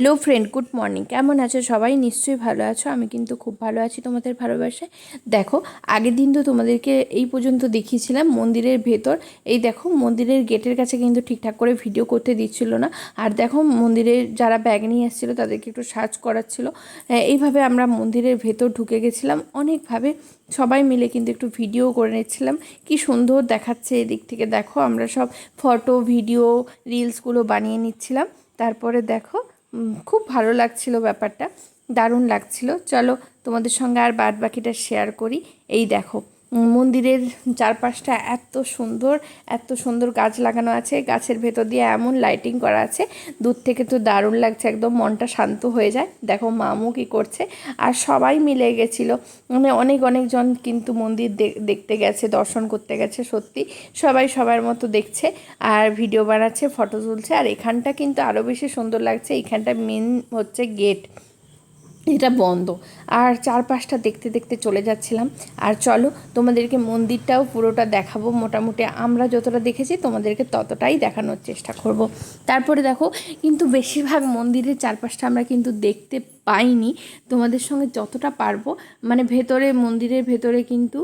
Hello friend good morning কেমন আছো? সবাই নিশ্চয়ই ভালো আছো। আমি কিন্তু খুব ভালো আছি তোমাদের ভালোবাসায়। দেখো আগের দিন তো তোমাদেরকে এই পর্যন্ত দেখিয়েছিলাম মন্দিরের ভেতর। এই দেখো মন্দিরের গেটের কাছে কিন্তু ঠিকঠাক করে ভিডিও করতে দিচ্ছিল না। আর দেখো মন্দিরের যারা ব্যাগ নিয়ে এসেছিল তাদেরকে একটু সার্চ করাচ্ছিল। হ্যাঁ, এইভাবে আমরা মন্দিরের ভেতর ঢুকে গেছিলাম। অনেকভাবে সবাই মিলে কিন্তু একটু ভিডিও করে নিচ্ছিলাম। কি সুন্দর দেখাচ্ছে এদিক থেকে। দেখো আমরা সব ফটো ভিডিও রিলসগুলো বানিয়ে নিচ্ছিলাম। তারপরে দেখো খুব ভালো লাগছিল ব্যাপারটা, দারুণ লাগছিল। চলো তোমাদের সঙ্গে আর বাদ বাকিটা শেয়ার করি। এই দেখো। মন্দিরের চারপাশটা এত সুন্দর এত সুন্দর গাছ লাগানো আছে। গাছের ভেতর দিয়ে এমন লাইটিং করা আছে। দূর থেকে তো দারুণ লাগছে, একদম মনটা শান্ত হয়ে যায়। দেখো মামু কি করছে। আর সবাই মিলে গেছিল। মানে অনেক অনেকজন কিন্তু মন্দির দেখতে গেছে, দর্শন করতে গেছে সত্যি। সবাই সবার মতো দেখছে আর ভিডিও বানাচ্ছে ফটো তুলছে। আর এখানটা কিন্তু আরও বেশি সুন্দর লাগছে। এখানটা মেন হচ্ছে গেট এটা বন্ধ। আর চারপাশটা দেখতে দেখতে চলে যাচ্ছিলাম। আর চলো, তোমাদেরকে মন্দিরটাও পুরোটা দেখাবো মোটামুটি। আমরা যতটা দেখেছি, তোমাদেরকে ততটাই দেখানোর চেষ্টা করব। তারপরে দেখো, কিন্তু বেশিরভাগ মন্দিরের চারপাশটা আমরা কিন্তু দেখতে পাইনি। তোমাদের সঙ্গে যতটা পারব মানে ভেতরে, মন্দিরের ভেতরে কিন্তু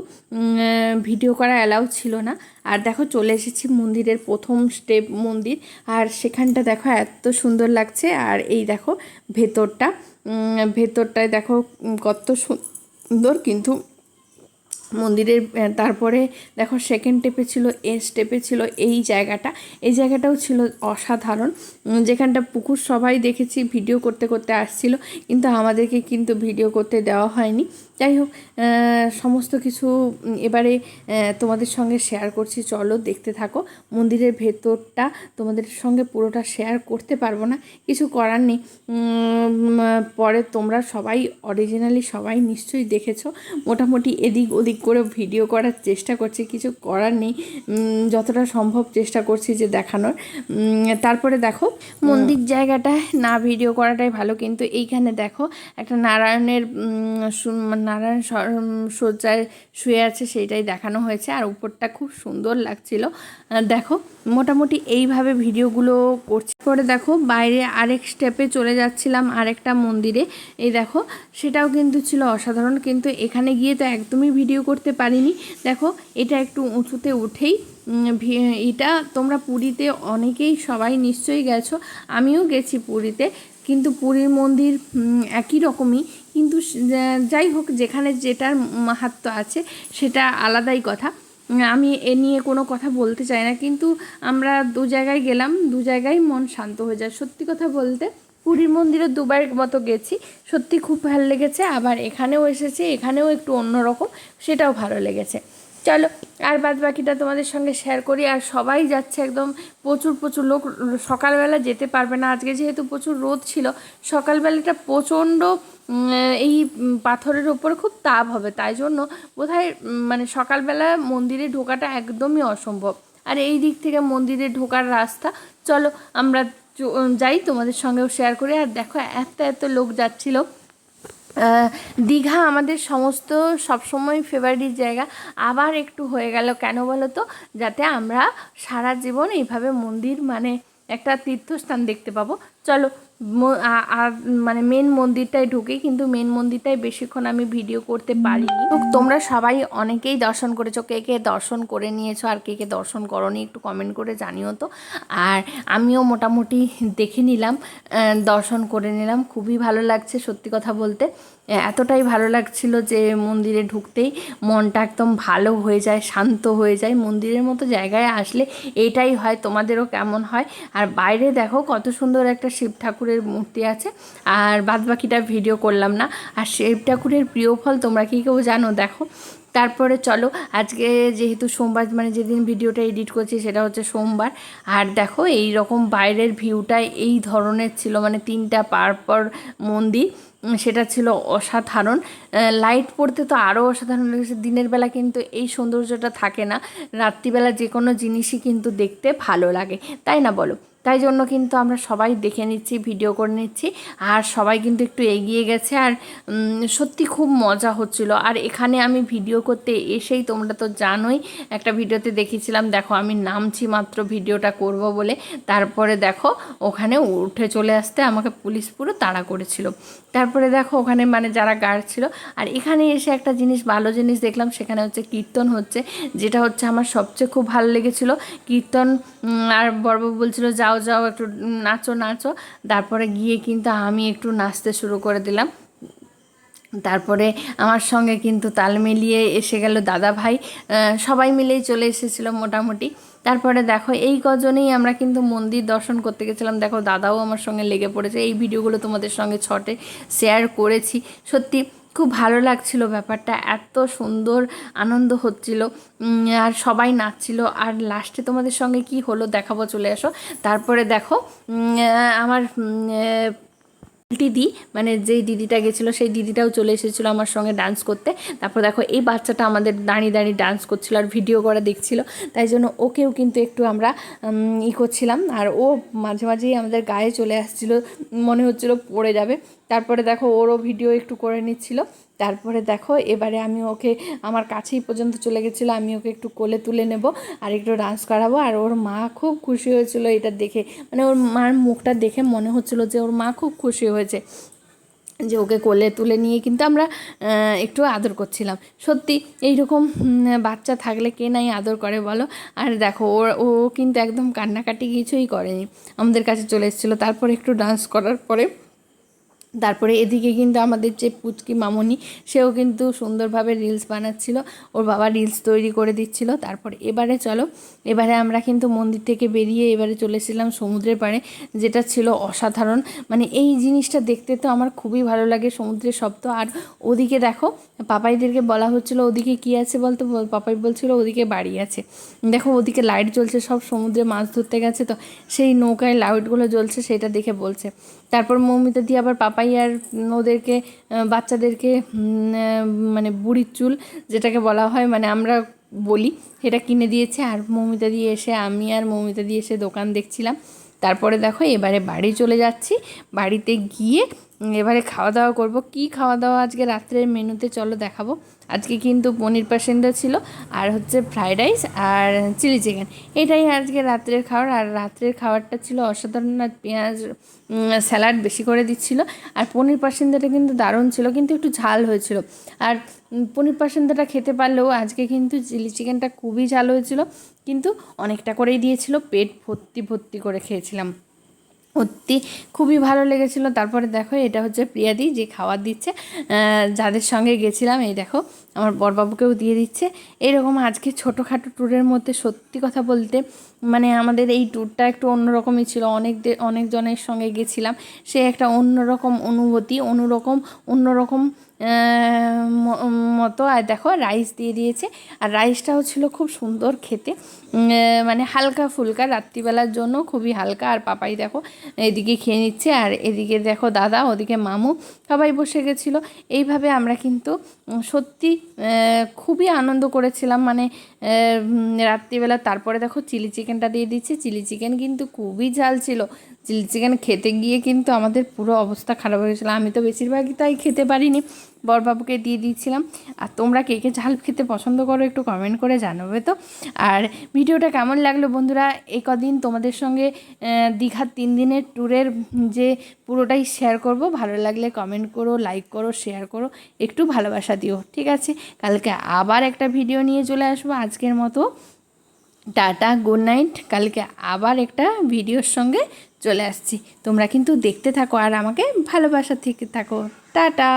ভিডিও করা অ্যালাউ ছিল না। আর দেখো, চলে এসেছি মন্দিরের প্রথম স্টেপ মন্দির। আর সেখানটা দেখো, এত সুন্দর লাগছে। আর এই দেখো, ভেতরটা ভেতরটায় দেখো, কত সুন্দর কিন্তু মন্দিরের তারপরে দেখো সেকেন্ড স্টেপে ছিল এ স্টেপে ছিল এই জায়গাটা। এই জায়গাটাও ছিল অসাধারণ। যেখানটা পুকুর সবাই দেখেছি ভিডিও করতে করতে আসছিল, কিন্তু আমাদেরকে কিন্তু ভিডিও করতে দেওয়া হয়নি। যাই হোক সমস্ত কিছু এবারে তোমাদের সঙ্গে শেয়ার করছি। চলো দেখতে থাকো। মন্দিরের ভেতরটা তোমাদের সঙ্গে পুরোটা শেয়ার করতে পারব না। কিছু করার নেই। পরে তোমরা সবাই অরিজিনালি সবাই নিশ্চয়ই দেখেছ। মোটামুটি এদিক ওদিক করে ভিডিও করার চেষ্টা করছি কিছু করার নেই। যতটা সম্ভব চেষ্টা করছি যে দেখানোর। তারপরে দেখো মন্দির জায়গাটা না ভিডিও করাটাই ভালো কিন্তু এইখানে দেখো একটা নারায়ণের নারায়ণ সজ্জায় শয্যায় শুয়ে আছে সেইটাই দেখানো হয়েছে। আর উপরটা খুব সুন্দর লাগছিল। দেখো মোটামুটি এইভাবে ভিডিওগুলো করছি। পরে দেখো, বাইরে আরেক স্টেপে চলে যাচ্ছিলাম আরেকটা মন্দিরে। এই দেখো, সেটাও কিন্তু ছিল অসাধারণ, কিন্তু এখানে গিয়ে তো একদমই ভিডিও করতে পারিনি। দেখো, এটা একটু উঁচুতে উঠেই এটা তোমরা পুরীতে অনেকেই সবাই নিশ্চয়ই গেছো। আমিও গেছি পুরীতে, কিন্তু পুরীর মন্দির একই রকমই। কিন্তু যাই হোক, যেখানে যেটার মাহাত্ম আছে, সেটা আলাদাই কথা। আমি এ নিয়ে কোনো কথা বলতে চাই না, কিন্তু আমরা দু জায়গায় গেলাম, দু জায়গায় মন শান্ত হয়ে যায়। সত্যি কথা বলতে, পুরীর মন্দিরে দুবার মতো গেছি, সত্যি খুব ভালো লেগেছে। আবার এখানেও এসেছি, এখানেও একটু অন্যরকম, সেটাও ভালো লেগেছে। চলো, আর বাদ বাকিটা তোমাদের সঙ্গে শেয়ার করি। আর সবাই যাচ্ছে একদম, প্রচুর প্রচুর লোক, সকালবেলা যেতে পারবে না। আজকে যেহেতু প্রচুর রোদ ছিল, সকালবেলাটা প্রচণ্ড এই পাথরের ওপর খুব তাপ হবে, তাই জন্য বোধহয় মানে সকালবেলা মন্দিরে ঢোকাটা একদমই অসম্ভব। আর এই দিক থেকে মন্দিরে ঢোকার রাস্তা, চলো আমরা যাই তোমাদের সঙ্গেও শেয়ার করি। আর দেখো, এত এত লোক যাচ্ছিল। দীঘা আমাদের সমস্ত সবসময় ফেভারিট জায়গা। আবার একটু হয়ে গেল, কেন বলো তো? যাতে আমরা সারা জীবন এইভাবে মন্দির মানে একটা তীর্থস্থান দেখতে পাবো। চলো মানে মেন মন্দিরটায় ঢুকে, কিন্তু মেন মন্দিরটায় বেশিক্ষণ আমি ভিডিও করতে পারিনি। তোমরা সবাই অনেকেই দর্শন করেছ, কে কে দর্শন করে নিয়েছো আর কে কে দর্শন করনি একটু কমেন্ট করে জানিও তো। আর আমিও মোটামুটি দেখে নিলাম দর্শন করে নিলাম, খুবই ভালো লাগছে সত্যি কথা বলতে। এতটাই ভালো লাগছিল যে মন্দিরে ঢুকতেই মনটা একদম ভালো হয়ে যায়, শান্ত হয়ে যায়। মন্দিরের মতো জায়গায় আসলে এটাই হয়, তোমাদেরও কেমন হয়। আর বাইরে দেখো কত সুন্দর একটা শিব ঠাকুরের মূর্তি আছে, আর বাদ বাকিটা ভিডিও করলাম না। আর শিব ঠাকুরের প্রিয় ফল তোমরা কি কেউ জানো? দেখো। তারপরে চলো, আজকে যেহেতু সোমবার মানে যেদিন ভিডিওটা এডিট করছি সেটা হচ্ছে সোমবার। আর দেখো এই রকম বাইরের ভিউটা এই ধরনের ছিল মানে তিনটা পার পর মন্দির। সেটা ছিল অসাধারণ। লাইট পড়তে তো আরও অসাধারণ লেগেছে। দিনের বেলা কিন্তু এই সৌন্দর্যটা থাকে না। রাত্রিবেলা যে কোনো জিনিসই কিন্তু দেখতে ভালো লাগে। তাই না বলো? তাই জন্য কিন্তু আমরা সবাই দেখে নিচ্ছি, ভিডিও করে নিচ্ছি, আর সবাই কিন্তু একটু এগিয়ে গেছে, আর সত্যি খুব মজা হচ্ছিল। আর এখানে আমি ভিডিও করতে এসেই তোমরা তো জানোই, একটা ভিডিওতে দেখেছিলাম, দেখো আমি নামছি মাত্র ভিডিওটা করব বলে, তারপরে দেখো ওখানে উঠে চলে আসতে আমাকে পুলিশ পুরো তাড়া করেছিল। তারপরে দেখো ওখানে মানে যারা গার্ড ছিল, আর এখানে এসে একটা জিনিস, ভালো জিনিস দেখলাম, সেখানে হচ্ছে কীর্তন হচ্ছে, যেটা হচ্ছে আমার সবচেয়ে খুব ভালো লেগেছিল। কীর্তন আর বড়বাবু বলছিল যাও যাও, একটু নাচো নাচো। তারপরে গিয়ে কিন্তু আমি একটু নাচতে শুরু করে দিলাম। তারপরে আমার সঙ্গে কিন্তু তাল মিলিয়ে এসে গেল দাদা ভাই। সবাই মিলেই চলে এসেছিল মোটামুটি। তারপরে দেখো, এই কজনেই আমরা কিন্তু মন্দির দর্শন করতে গেছিলাম। দেখো, দাদাও আমার সঙ্গে লেগে পড়েছে। এই ভিডিওগুলো তোমাদের সঙ্গে ছটে শেয়ার করেছি। সত্যি খুব ভালো লাগছিল ব্যাপারটা, এত সুন্দর আনন্দ হচ্ছিল। আর সবাই নাচছিল। আর লাস্টে তোমাদের সঙ্গে কি হলো দেখাবো, চলে আসো তারপরে দেখো আমার দিদি মানে যেই দিদিটা গেছিল, সেই দিদিটাও চলে এসেছিল আমার সঙ্গে ডান্স করতে। তারপর দেখো, এই বাচ্চাটা আমাদের দাঁড়িয়ে দাঁড়িয়ে ডান্স করছিল আর ভিডিও করা দেখছিল। তাই জন্য ওকেও কিন্তু একটু আমরা ই করছিলাম। আর ও মাঝে মাঝেই আমাদের গায়ে চলে আসছিল, মনে হচ্ছিল পড়ে যাবে। তারপরে দেখো ওরও ভিডিও একটু করে নিচ্ছিল। তারপরে দেখো এবারে আমি ওকে আমার কাছেই পর্যন্ত চলে গেছিল, আমি ওকে একটু কোলে তুলে নেব আর একটু ডান্স করাবো। আর ওর মা খুব খুশি হয়েছিল এটা দেখে। মানে ওর মার মুখটা দেখে মনে হচ্ছিল যে ওর মা খুব খুশি হয়েছে যে ওকে কোলে তুলে নিয়ে কিন্তু আমরা একটু আদর করছিলাম। সত্যি এইরকম বাচ্চা থাকলে কে নাই আদর করে বলো? আর দেখো ও ও কিন্তু একদম কান্নাকাটি কিছুই করেনি। আমাদের কাছে চলে এসেছিল, তারপরে একটু ডান্স করার পরে তারপরে এদিকে কিন্তু আমাদের যে পুচকি মামনি, সেও কিন্তু সুন্দরভাবে রিলস বানাচ্ছিল। ওর বাবা রিলস তৈরি করে দিচ্ছিল। তারপর এবারে চলো, এবারে আমরা কিন্তু মন্দির থেকে বেরিয়ে এবারে চলেছিলাম সমুদ্রের পাড়ে, যেটা ছিল অসাধারণ। মানে এই জিনিসটা দেখতে তো আমার খুবই ভালো লাগে, সমুদ্রের শব্দ। আর ওদিকে দেখো, পাপাইদেরকে বলা হচ্ছিল, ওদিকে কি আছে বলতো? পাপাই বলছিল, ওদিকে বাড়ি আছে। দেখো, ওদিকে লাইট জ্বলছে, সব সমুদ্রে মাছ ধরতে গেছে তো, সেই নৌকায় লাইটগুলো জ্বলছে, সেটা দেখে বলছে। তারপর মৌমিতা দিয়ে আবার পাপাই আর ওদেরকে বাচ্চাদেরকে মানে বুড়ির চুল যেটাকে বলা হয় মানে আমরা বলি, সেটা কিনে দিয়েছে। আর মৌমিতা দিয়ে এসে, আমি আর মৌমিতা দিয়ে এসে দোকান দেখছিলাম। তারপরে দেখো এবারে বাড়ি চলে যাচ্ছি। বাড়িতে গিয়ে এবারে খাওয়া দাওয়া করব। কি খাওয়া দাওয়া আজকে রাত্রের মেনুতে চলো দেখাবো। আজকে কিন্তু পনির পাসেন্ডা ছিল, আর হচ্ছে ফ্রাইড রাইস আর চিলি চিকেন। এটাই আজকে রাত্রের খাবার আর রাত্রের খাবারটা ছিল অসাধারণ পেঁয়াজ স্যালাড বেশি করে দিচ্ছিল। আর পনির পাসেন্দাটা কিন্তু দারুণ ছিল, কিন্তু একটু ঝাল হয়েছিল। আর পনির পাসেন্দাটা খেতে পারলেও আজকে কিন্তু চিলি চিকেনটা খুবই ঝাল হয়েছিল, কিন্তু অনেকটা করেই দিয়েছিল, পেট ভর্তি ভর্তি করে খেয়েছিলাম। সত্যি খুবই ভালো লেগেছিলো। তারপরে দেখো, এটা হচ্ছে প্রিয়াদি যে খাবার দিচ্ছে। যাদের সঙ্গে গেছিলাম, এই দেখো, আমার বরবাবুকেও দিয়ে দিচ্ছে। এরকম আজকে ছোটোখাটো ট্যুরের মধ্যে সত্যি কথা বলতে মানে আমাদের এই ট্যুরটা একটু অন্যরকমই ছিল। অনেক অনেকজনের সঙ্গে গেছিলাম। সে একটা অন্যরকম অনুভূতি অন্যরকম অন্যরকম মতো। আর দেখো, রাইস দিয়ে দিয়েছে। আর রাইসটাও ছিল খুব সুন্দর খেতে। মানে হালকা ফুলকা রাত্রিবেলার জন্য খুবই হালকা। আর পাপাই দেখো এদিকে খেয়ে নিচ্ছে, আর এদিকে দেখো দাদা, ওদিকে মামু সবাই বসে গেছিল। এইভাবে আমরা কিন্তু সত্যি খুবই আনন্দ করেছিলাম। মানে রাত্রিবেলা তারপরে দেখো চিলি চিকেনটা দিয়ে দিচ্ছি। চিলি চিকেন কিন্তু খুবই ঝাল ছিল। চিলি চিকেন খেতে গিয়ে কিন্তু আমাদের পুরো অবস্থা খারাপ হয়ে গেছিল। আমি তো বেশিরভাগই তাই খেতে পারিনি। বরবাবুকে দিয়ে দিয়েছিলাম। আর তোমরা কে কে ঝাল খেতে পছন্দ করো একটু কমেন্ট করে জানাবে তো। আর ভিডিওটা কেমন লাগল বন্ধুরা? এই কদিন তোমাদের সঙ্গে দীঘার তিন দিনের ট্যুরের যে পুরোটাই শেয়ার করব। ভালো লাগলে কমেন্ট করো লাইক করো শেয়ার করো। একটু ভালোবাসা দিও, ঠিক আছে? কালকে আবার একটা ভিডিও নিয়ে চলে আসব আজকের মতো। টাটা গুড নাইট কালকে আবার একটা ভিডিওর সঙ্গে চলে আসছি। তোমরা কিন্তু দেখতে থাকো আর আমাকে ভালোবাসা থেকে থাকো। টাটা!